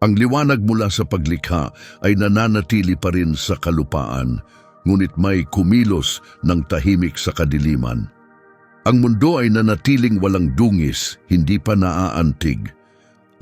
Ang liwanag mula sa paglikha ay nananatili pa rin sa kalupaan, ngunit may kumilos ng tahimik sa kadiliman. Ang mundo ay nanatiling walang dungis, hindi pa naaantig.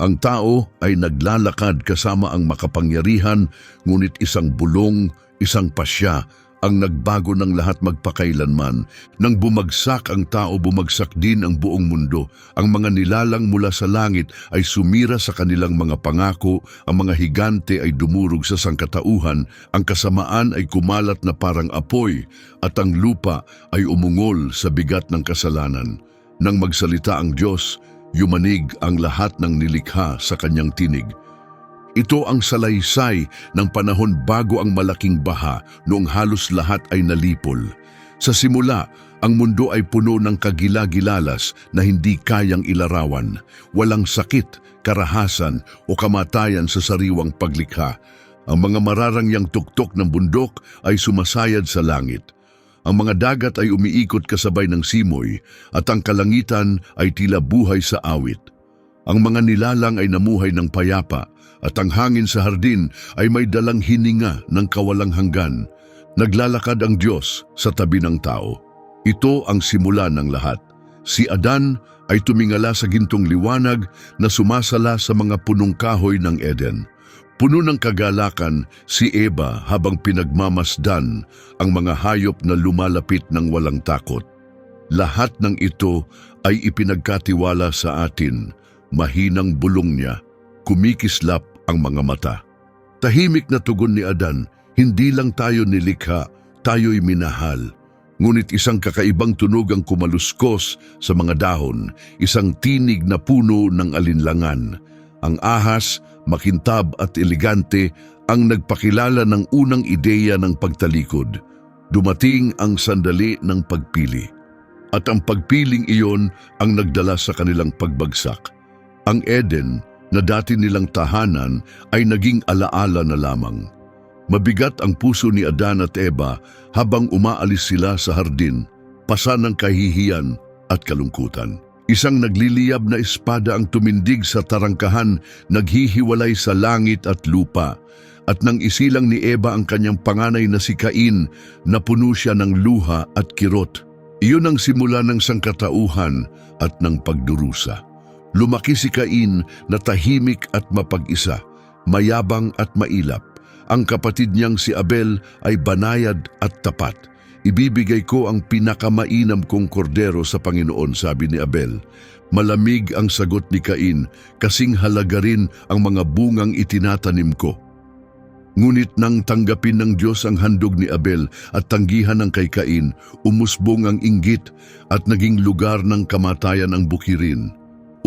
Ang tao ay naglalakad kasama ang makapangyarihan, ngunit isang bulong, isang pasya, ang nagbago ng lahat magpakailanman. Nang bumagsak ang tao, bumagsak din ang buong mundo. Ang mga nilalang mula sa langit ay sumira sa kanilang mga pangako, ang mga higante ay dumurog sa sangkatauhan, ang kasamaan ay kumalat na parang apoy, at ang lupa ay umungol sa bigat ng kasalanan. Nang magsalita ang Diyos, yumanig ang lahat ng nilikha sa kanyang tinig. Ito ang salaysay ng panahon bago ang malaking baha noong halos lahat ay nalipol. Sa simula, ang mundo ay puno ng kagila-gilalas na hindi kayang ilarawan. Walang sakit, karahasan o kamatayan sa sariwang paglikha. Ang mga mararangyang tuktok ng bundok ay sumasayad sa langit. Ang mga dagat ay umiikot kasabay ng simoy at ang kalangitan ay tila buhay sa awit. Ang mga nilalang ay namuhay ng payapa at ang hangin sa hardin ay may dalang hininga ng kawalang hanggan. Naglalakad ang Diyos sa tabi ng tao. Ito ang simula ng lahat. Si Adan ay tumingala sa gintong liwanag na sumasala sa mga punong kahoy ng Eden. Puno ng kagalakan si Eva habang pinagmamasdan ang mga hayop na lumalapit ng walang takot. Lahat ng ito ay ipinagkatiwala sa atin, mahinang bulong niya, kumikislap ang mga mata. Tahimik na tugon ni Adan, hindi lang tayo nilikha, tayo'y minahal. Ngunit isang kakaibang tunog ang kumaluskos sa mga dahon, isang tinig na puno ng alinlangan. Ang ahas, makintab at elegante ang nagpakilala ng unang ideya ng pagtalikod. Dumating ang sandali ng pagpili. At ang pagpiling iyon ang nagdala sa kanilang pagbagsak. Ang Eden na dati nilang tahanan ay naging alaala na lamang. Mabigat ang puso ni Adan at Eva habang umaalis sila sa hardin, pasa ng kahihiyan at kalungkutan. Isang nagliliyab na espada ang tumindig sa tarangkahan, naghihiwalay sa langit at lupa. At nang isilang ni Eva ang kanyang panganay na si Cain, napuno siya ng luha at kirot. Iyon ang simula ng sangkatauhan at ng pagdurusa. Lumaki si Cain na tahimik at mapag-isa, mayabang at mailap. Ang kapatid niyang si Abel ay banayad at tapat. Ibibigay ko ang pinakamainam kong kordero sa Panginoon, sabi ni Abel. Malamig ang sagot ni Cain, kasing halaga rin ang mga bungang itinatanim ko. Ngunit nang tanggapin ng Diyos ang handog ni Abel at tanggihan ng kay Cain, umusbong ang inggit at naging lugar ng kamatayan ang bukirin.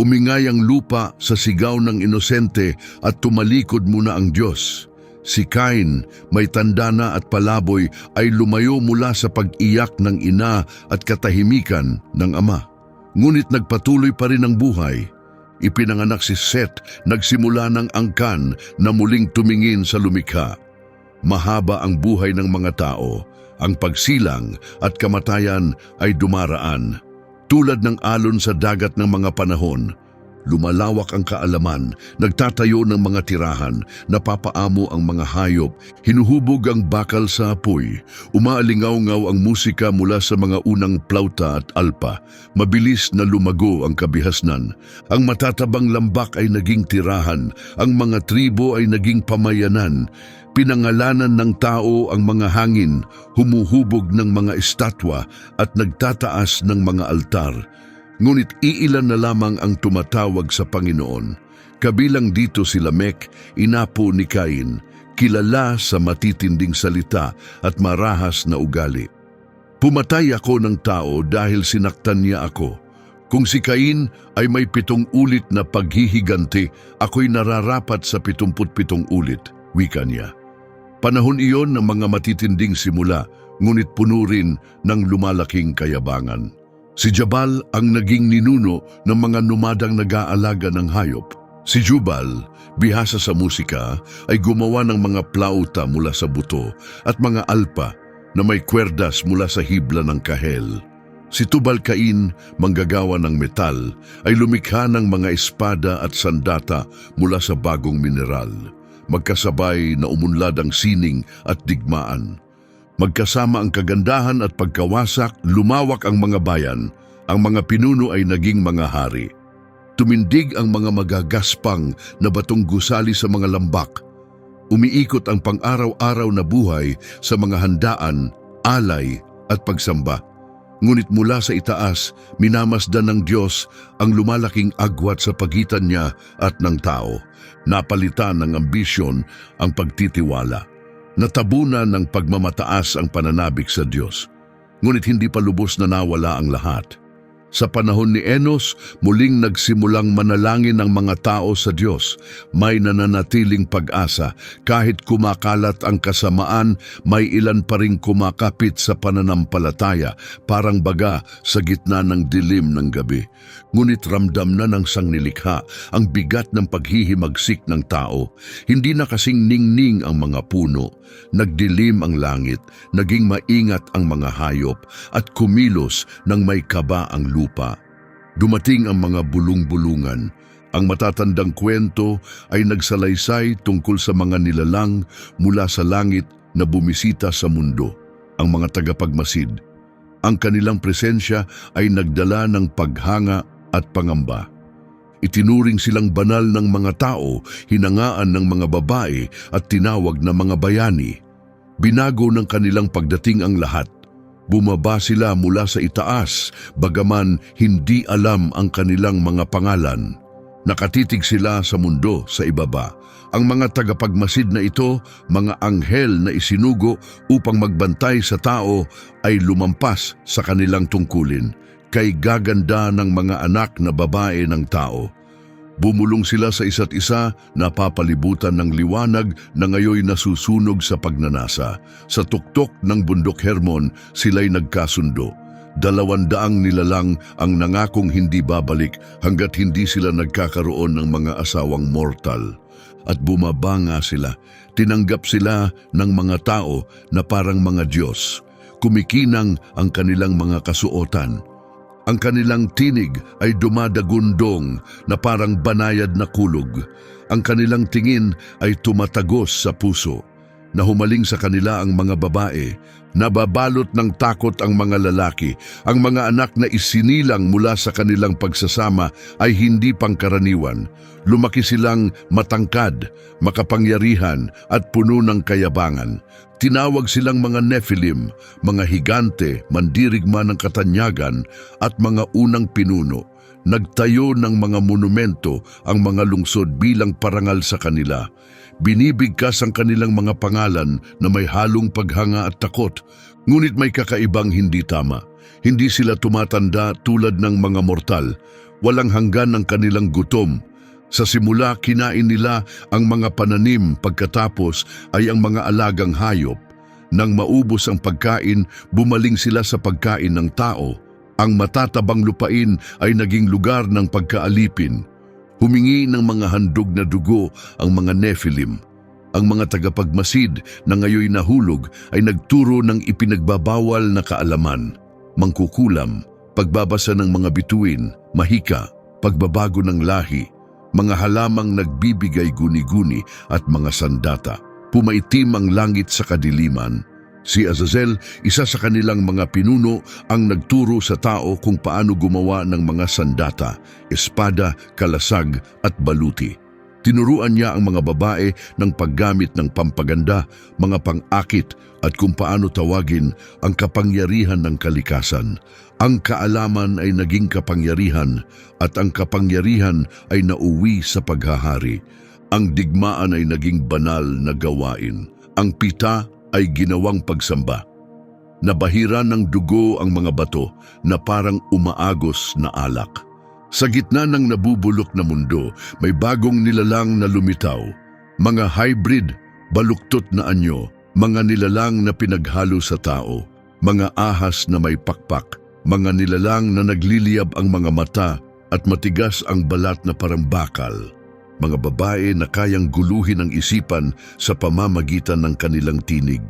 Umingay ang lupa sa sigaw ng inosente at tumalikod muna ang Diyos. Si Cain, may tanda na at palaboy, ay lumayo mula sa pag-iyak ng ina at katahimikan ng ama. Ngunit nagpatuloy pa rin ang buhay. Ipinanganak si Seth, nagsimula ng angkan na muling tumingin sa lumikha. Mahaba ang buhay ng mga tao, ang pagsilang at kamatayan ay dumaraan. Tulad ng alon sa dagat ng mga panahon, lumalawak ang kaalaman, nagtatayo ng mga tirahan, napapaamo ang mga hayop, hinuhubog ang bakal sa apoy, umaalingaw-ngaw ang musika mula sa mga unang plauta at alpa, mabilis na lumago ang kabihasnan. Ang matatabang lambak ay naging tirahan, ang mga tribo ay naging pamayanan, pinangalanan ng tao ang mga hangin, humuhubog ng mga estatwa at nagtataas ng mga altar. Ngunit iilan na lamang ang tumatawag sa Panginoon. Kabilang dito si Lamek, inapo ni Cain, kilala sa matitinding salita at marahas na ugali. Pumatay ako ng tao dahil sinaktan niya ako. Kung si Cain ay may pitong ulit na paghihiganti, ako'y nararapat sa pitumput pitong ulit, wika niya. Panahon iyon ng mga matitinding simula, ngunit puno rin ng lumalaking kayabangan. Si Jabal ang naging ninuno ng mga numadang nag-aalaga ng hayop. Si Jubal, bihasa sa musika, ay gumawa ng mga plauta mula sa buto at mga alpa na may kwerdas mula sa hibla ng kahel. Si Tubal Cain, manggagawa ng metal, ay lumikha ng mga espada at sandata mula sa bagong mineral. Magkasabay na umunlad ang sining at digmaan. Magkasama ang kagandahan at pagkawasak, lumawak ang mga bayan, ang mga pinuno ay naging mga hari. Tumindig ang mga magagaspang na batong gusali sa mga lambak. Umiikot ang pang-araw-araw na buhay sa mga handaan, alay at pagsamba. Ngunit mula sa itaas, minamasdan ng Diyos ang lumalaking agwat sa pagitan niya at ng tao. Napalitan ng ambisyon ang pagtitiwala. Natabunan ng pagmamataas ang pananabik sa Diyos. Ngunit hindi pa lubos na nawala ang lahat. Sa panahon ni Enos, muling nagsimulang manalangin ang mga tao sa Diyos. May nananatiling pag-asa. Kahit kumakalat ang kasamaan, may ilan pa ring kumakapit sa pananampalataya, parang baga sa gitna ng dilim ng gabi. Ngunit ramdam na ng sangnilikha ang bigat ng paghihimagsik ng tao. Hindi na kasing ningning ang mga puno. Nagdilim ang langit, naging maingat ang mga hayop, at kumilos ng may kaba ang lupa. Dumating ang mga bulong-bulungan. Ang matatandang kwento ay nagsalaysay tungkol sa mga nilalang mula sa langit na bumisita sa mundo, ang mga tagapagmasid. Ang kanilang presensya ay nagdala ng paghanga at pangamba. Itinuring silang banal ng mga tao, hinangaan ng mga babae at tinawag na mga bayani. Binago ng kanilang pagdating ang lahat. Bumaba sila mula sa itaas, bagaman hindi alam ang kanilang mga pangalan. Nakatitig sila sa mundo sa ibaba. Ang mga tagapagmasid na ito, mga anghel na isinugo upang magbantay sa tao, ay lumampas sa kanilang tungkulin kay gaganda ng mga anak na babae ng tao. Bumulong sila sa isa't isa, napapalibutan ng liwanag na ngayoy nasusunog sa pagnanasa. Sa tuktok ng bundok Hermon, sila'y nagkasundo. Dalawandaang nilalang ang nangakong hindi babalik hanggat hindi sila nagkakaroon ng mga asawang mortal. At bumaba nga sila, tinanggap sila ng mga tao na parang mga Diyos. Kumikinang ang kanilang mga kasuotan. Ang kanilang tinig ay dumadagundong na parang banayad na kulog. Ang kanilang tingin ay tumatagos sa puso. Nahumaling sa kanila ang mga babae. Nababalot ng takot ang mga lalaki. Ang mga anak na isinilang mula sa kanilang pagsasama ay hindi pangkaraniwan. Lumaki silang matangkad, makapangyarihan at puno ng kayabangan. Tinawag silang mga Nephilim, mga higante, mandirigma ng katanyagan at mga unang pinuno. Nagtayo ng mga monumento ang mga lungsod bilang parangal sa kanila. Binibigkas ang kanilang mga pangalan na may halong paghanga at takot, ngunit may kakaibang hindi tama. Hindi sila tumatanda tulad ng mga mortal. Walang hanggan ang kanilang gutom, sa simula, kinain nila ang mga pananim pagkatapos ay ang mga alagang hayop. Nang maubos ang pagkain, bumaling sila sa pagkain ng tao. Ang matatabang lupain ay naging lugar ng pagkaalipin. Humingi ng mga handog na dugo ang mga Nephilim. Ang mga tagapagmasid na ngayoy nahulog ay nagturo ng ipinagbabawal na kaalaman, mangkukulam, pagbabasa ng mga bituin, mahika, pagbabago ng lahi, mga halamang nagbibigay guni-guni at mga sandata. Pumaitim ang langit sa kadiliman. Si Azazel, isa sa kanilang mga pinuno, ang nagturo sa tao kung paano gumawa ng mga sandata, espada, kalasag at baluti. Tinuruan niya ang mga babae ng paggamit ng pampaganda, mga pang-akit at kung paano tawagin ang kapangyarihan ng kalikasan. Ang kaalaman ay naging kapangyarihan at ang kapangyarihan ay nauwi sa paghahari. Ang digmaan ay naging banal na gawain. Ang pita ay ginawang pagsamba. Nabahira ng dugo ang mga bato na parang umaagos na alak. Sa gitna ng nabubulok na mundo, may bagong nilalang na lumitaw. Mga hybrid, baluktot na anyo, mga nilalang na pinaghalo sa tao, mga ahas na may pakpak, mga nilalang na nagliliyab ang mga mata at matigas ang balat na parang bakal. Mga babae na kayang guluhin ang isipan sa pamamagitan ng kanilang tinig.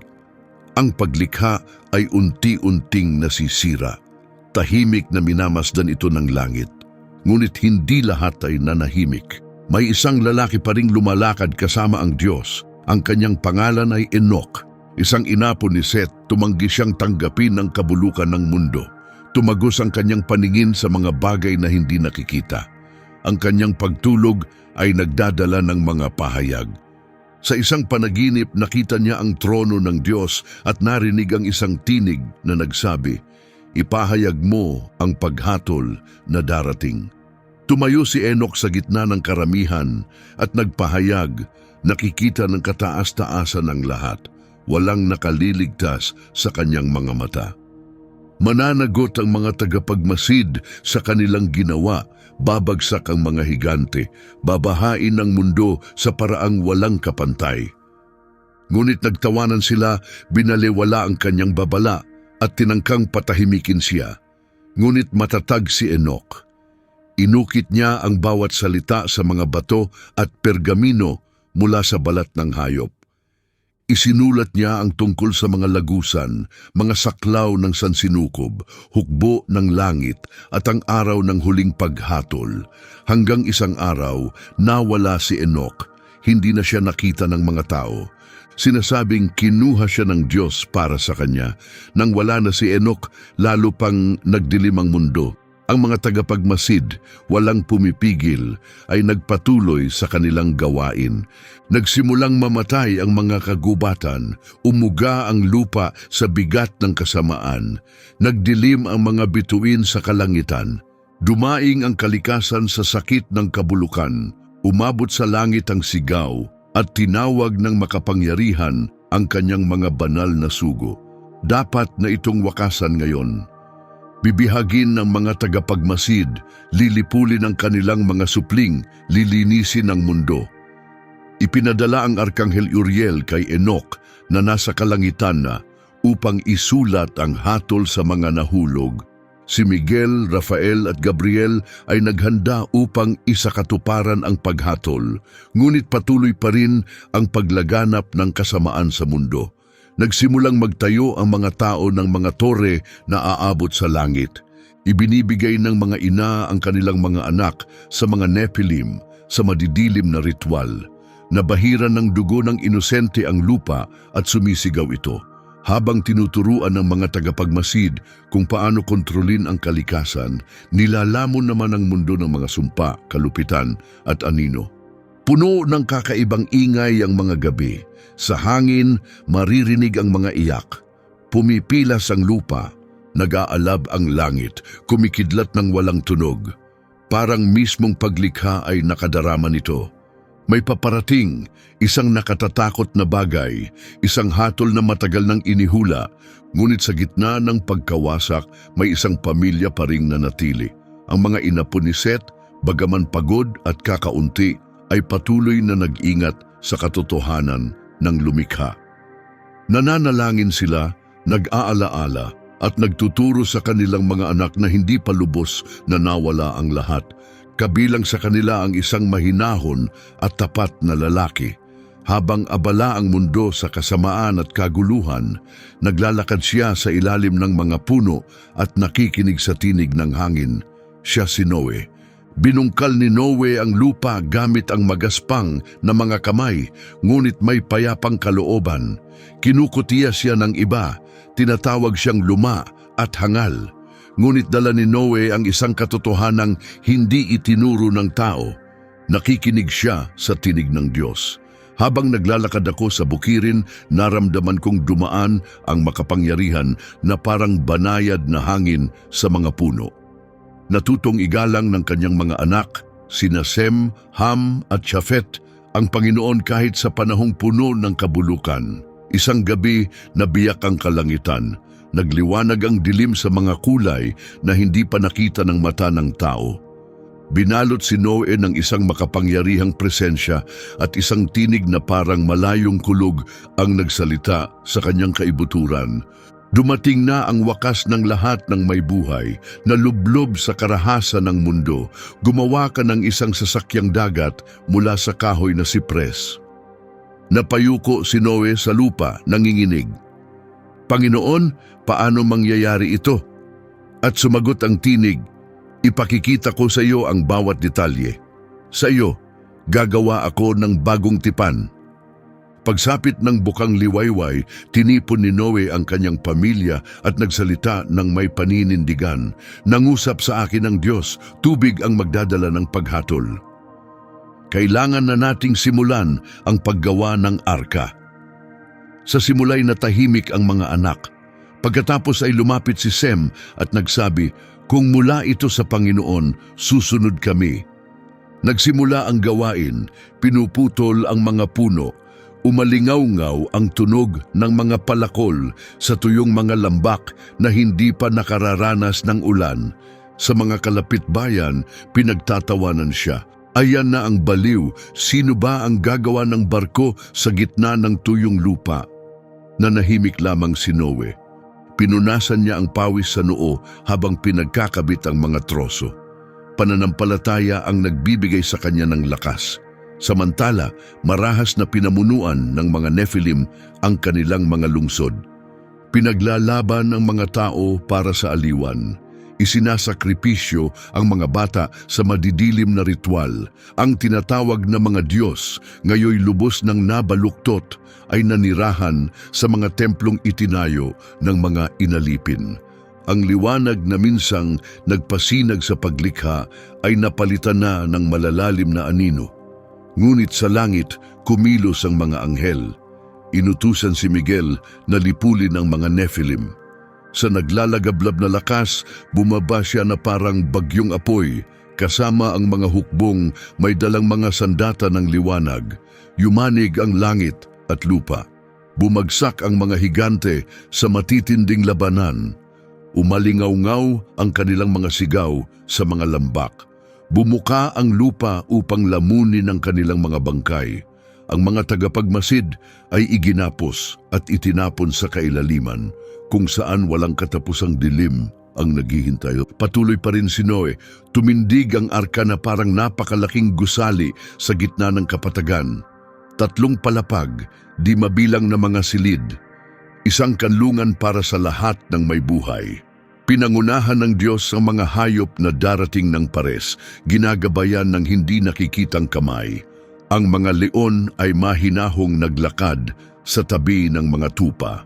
Ang paglikha ay unti-unting nasisira. Tahimik na minamasdan ito ng langit. Ngunit hindi lahat ay nanahimik. May isang lalaki pa ring lumalakad kasama ang Diyos. Ang kanyang pangalan ay Enoch. Isang inapo ni Seth, tumanggi siyang tanggapin ang kabulukan ng mundo. Tumagos ang kanyang paningin sa mga bagay na hindi nakikita. Ang kanyang pagtulog ay nagdadala ng mga pahayag. Sa isang panaginip, nakita niya ang trono ng Diyos at narinig ang isang tinig na nagsabi, Ipahayag mo ang paghatol na darating. Tumayo si Enoch sa gitna ng karamihan at nagpahayag, nakikita ng kataas-taasan ng lahat, walang nakaliligtas sa kanyang mga mata. Mananagot ang mga tagapagmasid sa kanilang ginawa, babagsak ang mga higante, babahain ang mundo sa paraang walang kapantay. Ngunit nagtawanan sila, binaliwala ang kanyang babala at tinangkang patahimikin siya. Ngunit matatag si Enoch. Inukit niya ang bawat salita sa mga bato at pergamino mula sa balat ng hayop. Isinulat niya ang tungkol sa mga lagusan, mga saklaw ng sansinukob, hukbo ng langit at ang araw ng huling paghatol. Hanggang isang araw, nawala si Enoch. Hindi na siya nakita ng mga tao. Sinasabing kinuha siya ng Diyos para sa kanya. Nang wala na si Enoch, lalo pang nagdilim ang mundo. Ang mga tagapagmasid, walang pumipigil, ay nagpatuloy sa kanilang gawain. Nagsimulang mamatay ang mga kagubatan, umuga ang lupa sa bigat ng kasamaan, nagdilim ang mga bituin sa kalangitan, dumaing ang kalikasan sa sakit ng kabulukan, umabot sa langit ang sigaw, at tinawag ng makapangyarihan ang kanyang mga banal na sugo. Dapat na itong wakasan ngayon. Bibihagin ng mga tagapagmasid, lilipulin ang kanilang mga supling, lilinisin ang mundo. Ipinadala ang Arkanghel Uriel kay Enoch na nasa kalangitan na upang isulat ang hatol sa mga nahulog. Si Miguel, Rafael at Gabriel ay naghanda upang isakatuparan ang paghatol, ngunit patuloy pa rin ang paglaganap ng kasamaan sa mundo. Nagsimulang magtayo ang mga tao ng mga tore na aabot sa langit. Ibinibigay ng mga ina ang kanilang mga anak sa mga Nephilim sa madidilim na ritual. Nabahiran ng dugo ng inosente ang lupa at sumisigaw ito habang tinuturuan ng mga tagapagmasid kung paano kontrolin ang kalikasan, nilalamon naman ang mundo ng mga sumpa, kalupitan at anino. Puno ng kakaibang ingay ang mga gabi. Sa hangin, maririnig ang mga iyak. Pumipilas ang lupa, nag-aalab ang langit, kumikidlat ng walang tunog. Parang mismong paglikha ay nakadarama nito. May paparating, isang nakatatakot na bagay, isang hatol na matagal nang inihula, ngunit sa gitna ng pagkawasak, may isang pamilya pa ring nanatili. Ang mga inapo ni Seth, bagaman pagod at kakaunti, ay patuloy na nag-ingat sa katotohanan ng lumikha. Nananalangin sila, nag-aalaala, at nagtuturo sa kanilang mga anak na hindi pa lubos na nawala ang lahat. Kabilang sa kanila ang isang mahinahon at tapat na lalaki. Habang abala ang mundo sa kasamaan at kaguluhan, naglalakad siya sa ilalim ng mga puno at nakikinig sa tinig ng hangin. Siya si Noe. Binungkal ni Noe ang lupa gamit ang magaspang na mga kamay, ngunit may payapang kalooban. Kinukutiya siya ng iba, tinatawag siyang luma at hangal. Ngunit dala ni Noe ang isang katotohanang hindi itinuro ng tao. Nakikinig siya sa tinig ng Diyos. Habang naglalakad ako sa bukirin, naramdaman kong dumaan ang makapangyarihan na parang banayad na hangin sa mga puno. Natutong igalang ng kanyang mga anak, sina Sem, Ham at Shafet, ang Panginoon kahit sa panahong puno ng kabulukan. Isang gabi, nabiyak ang kalangitan. Nagliwanag ang dilim sa mga kulay na hindi pa nakita ng mata ng tao. Binalot si Noe ng isang makapangyarihang presensya at isang tinig na parang malayong kulog ang nagsalita sa kanyang kaibuturan. Dumating na ang wakas ng lahat ng may buhay na lublob sa karahasan ng mundo. Gumawa ka ng isang sasakyang dagat mula sa kahoy na sipres. Napayuko si Noe sa lupa, nanginginig. Panginoon, paano mangyayari ito? At sumagot ang tinig, ipakikita ko sa iyo ang bawat detalye. Sa iyo, gagawa ako ng bagong tipan. Pagsapit ng bukang liwayway, tinipon ni Noe ang kanyang pamilya at nagsalita ng may paninindigan. Nangusap sa akin ng Diyos, tubig ang magdadala ng paghatol. Kailangan na nating simulan ang paggawa ng arka. Sa simulay na tahimik ang mga anak. Pagkatapos ay lumapit si Sem at nagsabi, Kung mula ito sa Panginoon, susunod kami. Nagsimula ang gawain, pinuputol ang mga puno, umalingaw-ngaw ang tunog ng mga palakol sa tuyong mga lambak na hindi pa nakararanas ng ulan. Sa mga kalapit bayan, pinagtatawanan siya. Ayan na ang baliw, sino ba ang gagawa ng barko sa gitna ng tuyong lupa? Nanahimik lamang si Noe. Pinunasan niya ang pawis sa noo habang pinagkakabit ang mga troso. Pananampalataya ang nagbibigay sa kanya ng lakas. Samantala, marahas na pinamunuan ng mga Nephilim ang kanilang mga lungsod. Pinaglalaban ng mga tao para sa aliwan. Isinasakripisyo ang mga bata sa madidilim na ritual. Ang tinatawag na mga Diyos, ngayoy lubos ng nabaluktot, ay nanirahan sa mga templong itinayo ng mga inalipin. Ang liwanag na minsang nagpasinag sa paglikha ay napalitan na ng malalalim na anino. Ngunit sa langit, kumilos ang mga anghel. Inutusan si Miguel na lipulin ang mga Nephilim. Sa naglalagablab na lakas, bumaba siya na parang bagyong apoy, kasama ang mga hukbong may dalang mga sandata ng liwanag. Yumanig ang langit at lupa. Bumagsak ang mga higante sa matitinding labanan. Umalingaw-ngaw ang kanilang mga sigaw sa mga lambak. Bumuka ang lupa upang lamunin ang kanilang mga bangkay. Ang mga tagapagmasid ay iginapos at itinapon sa kailaliman kung saan walang katapusang dilim ang naghihintay. Patuloy pa rin si Noe, tumindig ang arka na parang napakalaking gusali sa gitna ng kapatagan. Tatlong palapag, di mabilang na mga silid, isang kanlungan para sa lahat ng may buhay. Pinangunahan ng Diyos ang mga hayop na darating ng pares, ginagabayan ng hindi nakikitang kamay. Ang mga leon ay mahinahong naglakad sa tabi ng mga tupa.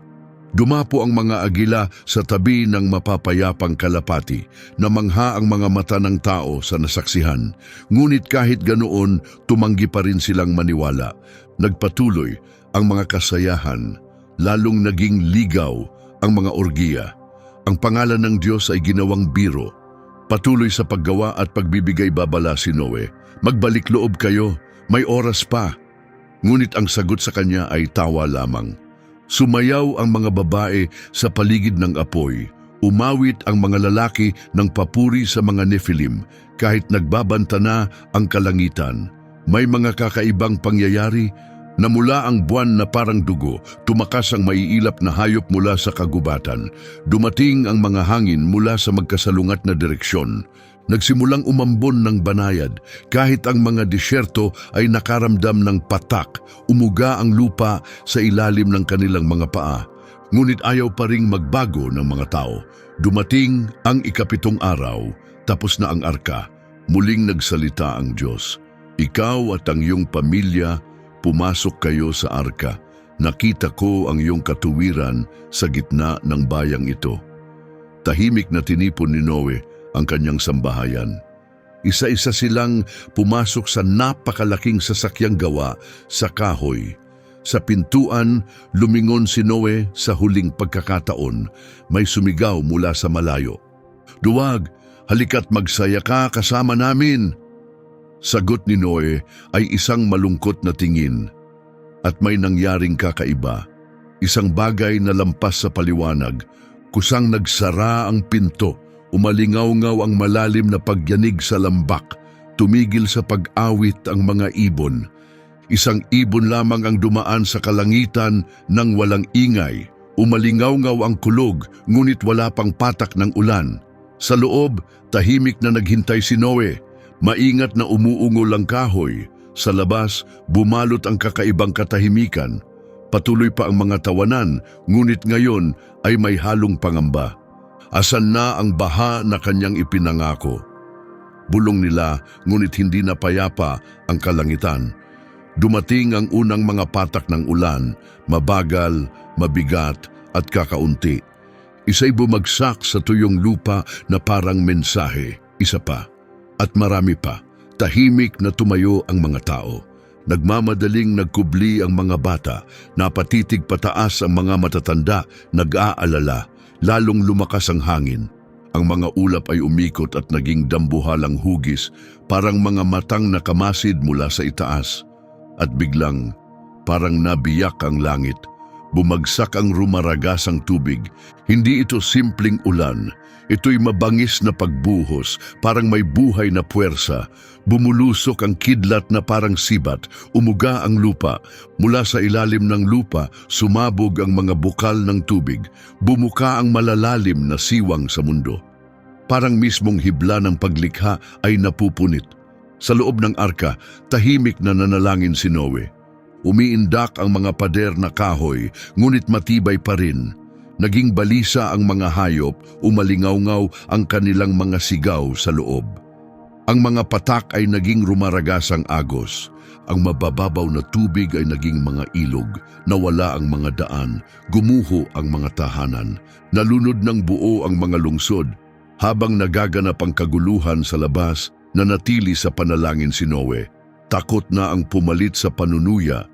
Dumapo ang mga agila sa tabi ng mapapayapang kalapati na mangha ang mga mata ng tao sa nasaksihan. Ngunit kahit ganoon, tumanggi pa rin silang maniwala. Nagpatuloy ang mga kasayahan, lalong naging ligaw ang mga orgiya. Ang pangalan ng Diyos ay ginawang biro. Patuloy sa paggawa at pagbibigay babala si Noe. Magbalik loob kayo, may oras pa. Ngunit ang sagot sa kanya ay tawa lamang. Sumayaw ang mga babae sa paligid ng apoy. Umawit ang mga lalaki ng papuri sa mga Nephilim kahit nagbabanta na ang kalangitan. May mga kakaibang pangyayari na mula ang buwan na parang dugo, tumakas ang maiilap na hayop mula sa kagubatan. Dumating ang mga hangin mula sa magkasalungat na direksyon. Nagsimulang umambon ng banayad, kahit ang mga disyerto ay nakaramdam ng patak, umuga ang lupa sa ilalim ng kanilang mga paa. Ngunit ayaw pa ring magbago ng mga tao. Dumating ang ikapitong araw, tapos na ang arka. Muling nagsalita ang Diyos. Ikaw at ang iyong pamilya, pumasok kayo sa arka. Nakita ko ang iyong katuwiran sa gitna ng bayang ito. Tahimik na tinipon ni Noe ang kanyang sambahayan. Isa-isa silang pumasok sa napakalaking sasakyang gawa sa kahoy. Sa pintuan, lumingon si Noe sa huling pagkakataon. May sumigaw mula sa malayo. Duwag, halika't magsaya ka kasama namin. Sagot ni Noe ay isang malungkot na tingin. At may nangyaring kakaiba. Isang bagay na lampas sa paliwanag, kusang nagsara ang pinto Umalingaw-ngaw ang malalim na pagyanig sa lambak, tumigil sa pag-awit ang mga ibon. Isang ibon lamang ang dumaan sa kalangitan ng walang ingay. Umalingaw-ngaw ang kulog, ngunit wala pang patak ng ulan. Sa loob, tahimik na naghintay si Noe. Maingat na umuungol ang kahoy. Sa labas, bumalot ang kakaibang katahimikan. Patuloy pa ang mga tawanan, ngunit ngayon ay may halong pangamba. Asan na ang baha na kanyang ipinangako? Bulong nila, ngunit hindi na payapa ang kalangitan. Dumating ang unang mga patak ng ulan, mabagal, mabigat at kakaunti. Isa'y bumagsak sa tuyong lupa na parang mensahe, isa pa. At marami pa, tahimik na tumayo ang mga tao. Nagmamadaling nagkubli ang mga bata, napatitig pataas ang mga matatanda, nag-aalala, lalong lumakas ang hangin. Ang mga ulap ay umikot at naging dambuhalang hugis, parang mga matang nakamasid mula sa itaas. At biglang, parang nabiyak ang langit. Bumagsak ang rumaragasang tubig. Hindi ito simpleng ulan. Ito'y mabangis na pagbuhos, parang may buhay na puwersa. Bumulusok ang kidlat na parang sibat, umuga ang lupa. Mula sa ilalim ng lupa, sumabog ang mga bukal ng tubig. Bumuka ang malalalim na siwang sa mundo. Parang mismong hibla ng paglikha ay napupunit. Sa loob ng arka, tahimik na nanalangin si Noe. Umiindak ang mga pader na kahoy, ngunit matibay pa rin. Naging balisa ang mga hayop, umalingaw-ngaw ang kanilang mga sigaw sa loob. Ang mga patak ay naging rumaragasang agos. Ang mabababaw na tubig ay naging mga ilog, nawala ang mga daan, gumuho ang mga tahanan, nalunod ng buo ang mga lungsod. Habang nagaganap ang kaguluhan sa labas, nanatili sa panalangin si Noe. Takot na ang pumalit sa panunuya.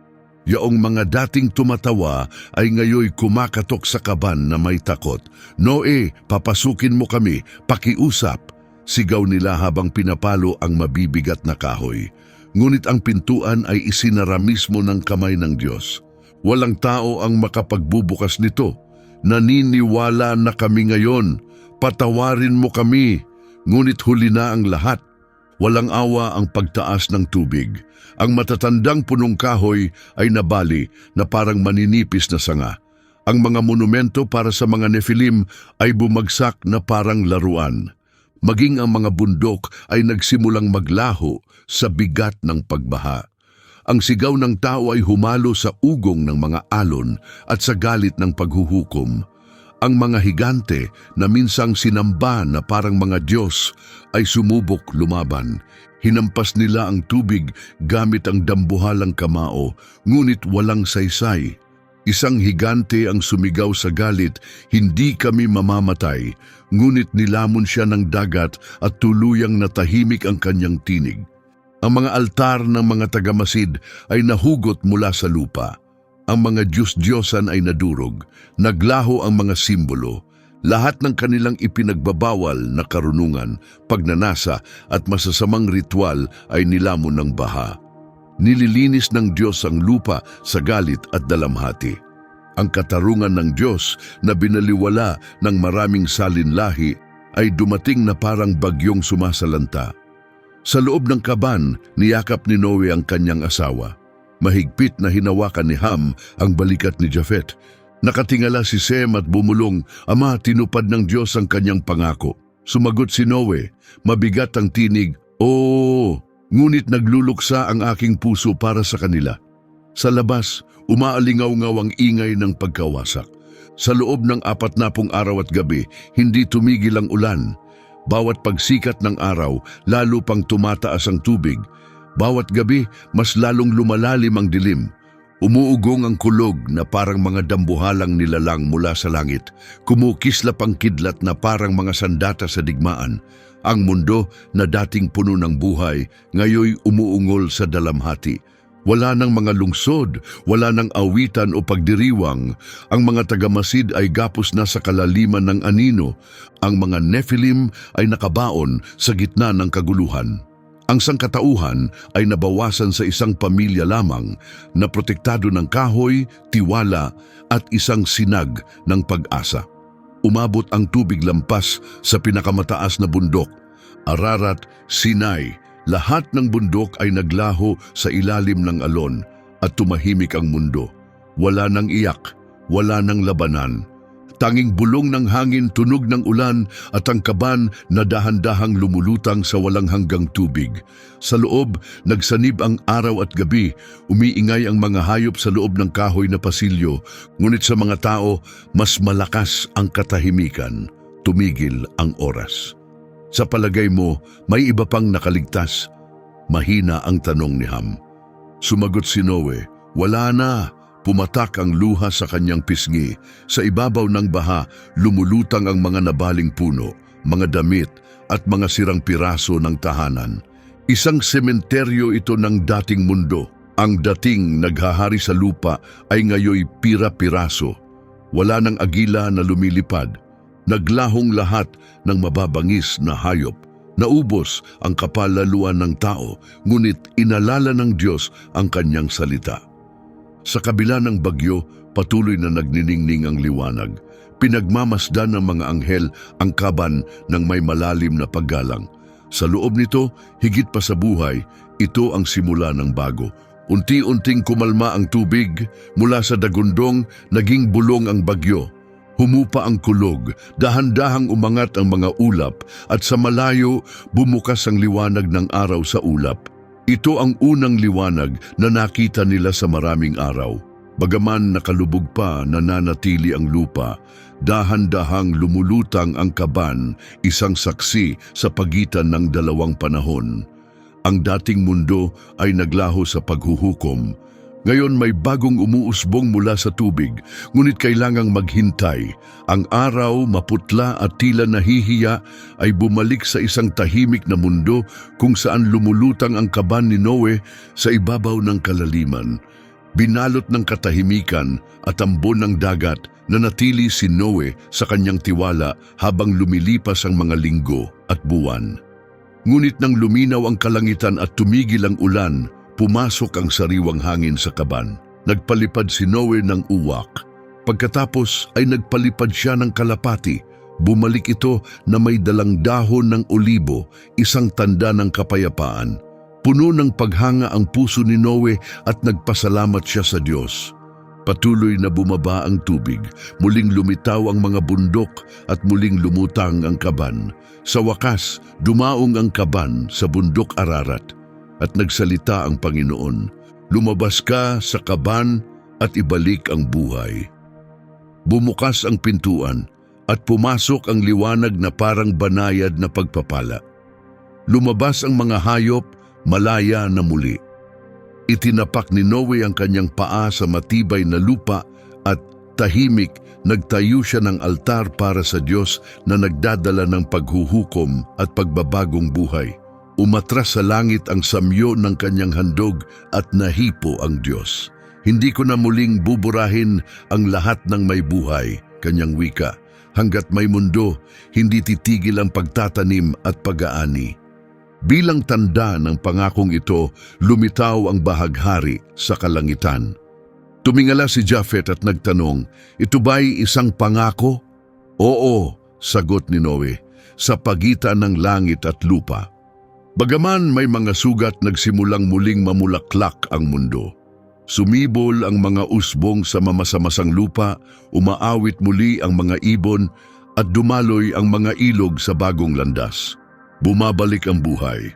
Yaong mga dating tumatawa ay ngayoy kumakatok sa kaban na may takot. Noe, papasukin mo kami, pakiusap. Sigaw nila habang pinapalo ang mabibigat na kahoy. Ngunit ang pintuan ay isinara mismo ng kamay ng Diyos. Walang tao ang makapagbubukas nito. Naniniwala na kami ngayon. Patawarin mo kami. Ngunit huli na ang lahat. Walang awa ang pagtaas ng tubig. Ang matatandang punong kahoy ay nabali na parang maninipis na sanga. Ang mga monumento para sa mga Nephilim ay bumagsak na parang laruan. Maging ang mga bundok ay nagsimulang maglaho sa bigat ng pagbaha. Ang sigaw ng tao ay humalo sa ugong ng mga alon at sa galit ng paghuhukom. Ang mga higante na minsang sinamba na parang mga Diyos ay sumubok lumaban. Hinampas nila ang tubig gamit ang dambuhalang kamao, ngunit walang saysay. Isang higante ang sumigaw sa galit, hindi kami mamamatay, ngunit nilamon siya ng dagat at tuluyang natahimik ang kanyang tinig. Ang mga altar ng mga tagamasid ay nahugot mula sa lupa. Ang mga Diyos-Diyosan ay nadurog, naglaho ang mga simbolo, lahat ng kanilang ipinagbabawal na karunungan, pagnanasa at masasamang ritual ay nilamon ng baha. Nililinis ng Diyos ang lupa sa galit at dalamhati. Ang katarungan ng Diyos na binaliwala ng maraming salinlahi ay dumating na parang bagyong sumasalanta. Sa loob ng kaban, niyakap ni Noe ang kanyang asawa. Mahigpit na hinawakan ni Ham ang balikat ni Japhet. Nakatingala si Sem at bumulong, Ama, tinupad ng Diyos ang kanyang pangako. Sumagot si Noe, mabigat ang tinig, Oo, ngunit nagluluksa ang aking puso para sa kanila. Sa labas, umaalingaw-ngaw ang ingay ng pagkawasak. Sa loob ng apat na pong araw at gabi, hindi tumigil ang ulan. Bawat pagsikat ng araw, lalo pang tumataas ang tubig. Bawat gabi, mas lalong lumalalim ang dilim. Umuugong ang kulog na parang mga dambuhalang nilalang mula sa langit. Kumukislap ang kidlat na parang mga sandata sa digmaan. Ang mundo na dating puno ng buhay, ngayoy umuungol sa dalamhati. Wala ng mga lungsod, wala ng awitan o pagdiriwang. Ang mga tagamasid ay gapos na sa kalaliman ng anino. Ang mga Nephilim ay nakabaon sa gitna ng kaguluhan. Ang sangkatauhan ay nabawasan sa isang pamilya lamang na protektado ng kahoy, tiwala at isang sinag ng pag-asa. Umabot ang tubig lampas sa pinakamataas na bundok. Ararat, Sinai, lahat ng bundok ay naglaho sa ilalim ng alon at tumahimik ang mundo. Wala nang iyak, wala nang labanan. Tanging bulong ng hangin, tunog ng ulan at ang kaban na dahan-dahang lumulutang sa walang hanggang tubig. Sa loob, nagsanib ang araw at gabi, umiingay ang mga hayop sa loob ng kahoy na pasilyo, ngunit sa mga tao, mas malakas ang katahimikan. tumigil ang oras. Sa palagay mo, may iba pang nakaligtas? Mahina ang tanong ni Ham. Sumagot si Noe, wala na. Pumatak ang luha sa kanyang pisngi. Sa ibabaw ng baha, lumulutang ang mga nabaling puno, mga damit at mga sirang piraso ng tahanan. Isang sementeryo ito ng dating mundo. Ang dating naghahari sa lupa ay ngayoy pira-piraso. Wala ng agila na lumilipad. Naglahong lahat ng mababangis na hayop. Naubos ang kapalaluan ng tao, ngunit inalala ng Diyos ang kanyang salita. Sa kabila ng bagyo, patuloy na nagniningning ang liwanag. Pinagmamasdan ng mga anghel ang kaban ng may malalim na paggalang. Sa loob nito, higit pa sa buhay, ito ang simula ng bago. Unti-unting kumalma ang tubig, mula sa dagundong, naging bulong ang bagyo. Humupa ang kulog, dahan-dahang umangat ang mga ulap, at sa malayo, bumukas ang liwanag ng araw sa ulap. Ito ang unang liwanag na nakita nila sa maraming araw. Bagaman nakalubog pa nananatili ang lupa, dahan-dahang lumulutang ang kaban, isang saksi sa pagitan ng dalawang panahon. Ang dating mundo ay naglaho sa paghuhukom. Ngayon may bagong umuusbong mula sa tubig, ngunit kailangang maghintay. Ang araw, maputla at tila nahihiya ay bumalik sa isang tahimik na mundo kung saan lumulutang ang kaban ni Noe sa ibabaw ng kalaliman. Binalot ng katahimikan at ambon ng dagat na natili si Noe sa kanyang tiwala habang lumilipas ang mga linggo at buwan. Ngunit nang luminaw ang kalangitan at tumigil ang ulan, pumasok ang sariwang hangin sa kaban. Nagpalipad si Noe ng uwak. Pagkatapos ay nagpalipad siya ng kalapati. Bumalik ito na may dalang dahon ng olibo, isang tanda ng kapayapaan. Puno ng paghanga ang puso ni Noe at nagpasalamat siya sa Diyos. Patuloy na bumaba ang tubig, muling lumitaw ang mga bundok at muling lumutang ang kaban. Sa wakas, dumaong ang kaban sa bundok Ararat at nagsalita ang Panginoon, Lumabas ka sa kaban at ibalik ang buhay. Bumukas ang pintuan at pumasok ang liwanag na parang banayad na pagpapala. Lumabas ang mga hayop, malaya na muli. Itinapak ni Noe ang kanyang paa sa matibay na lupa at tahimik nagtayo siya ng altar para sa Diyos na nagdadala ng paghuhukom at pagbabagong buhay. Umatras sa langit ang samyo ng kanyang handog at nahipo ang Diyos. Hindi ko na muling buburahin ang lahat ng may buhay, kanyang wika. Hanggat may mundo, hindi titigil ang pagtatanim at pag-aani. Bilang tanda ng pangakong ito, lumitaw ang bahaghari sa kalangitan. Tumingala si Japhet at nagtanong, Ito ba'y isang pangako? Oo, sagot ni Noe, sa pagitan ng langit at lupa. Bagaman may mga sugat nagsimulang muling mamulaklak ang mundo. Sumibol ang mga usbong sa mamasamasang lupa, umaawit muli ang mga ibon at dumaloy ang mga ilog sa bagong landas. Bumabalik ang buhay.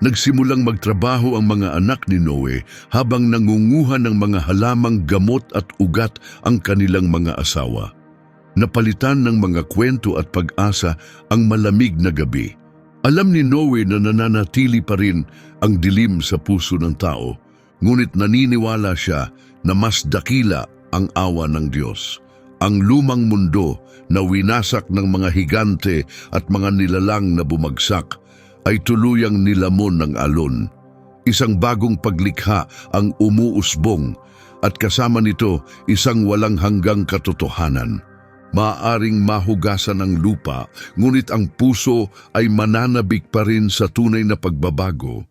Nagsimulang magtrabaho ang mga anak ni Noe habang nangunguha ng mga halamang gamot at ugat ang kanilang mga asawa. Napalitan ng mga kwento at pag-asa ang malamig na gabi. Alam ni Noe na nananatili pa rin ang dilim sa puso ng tao, ngunit naniniwala siya na mas dakila ang awa ng Diyos. Ang lumang mundo na winasak ng mga higante at mga nilalang na bumagsak ay tuluyang nilamon ng alon. Isang bagong paglikha ang umuusbong at kasama nito isang walang hanggang katotohanan. Maaring mahugasan ang lupa, ngunit ang puso ay mananabik pa rin sa tunay na pagbabago.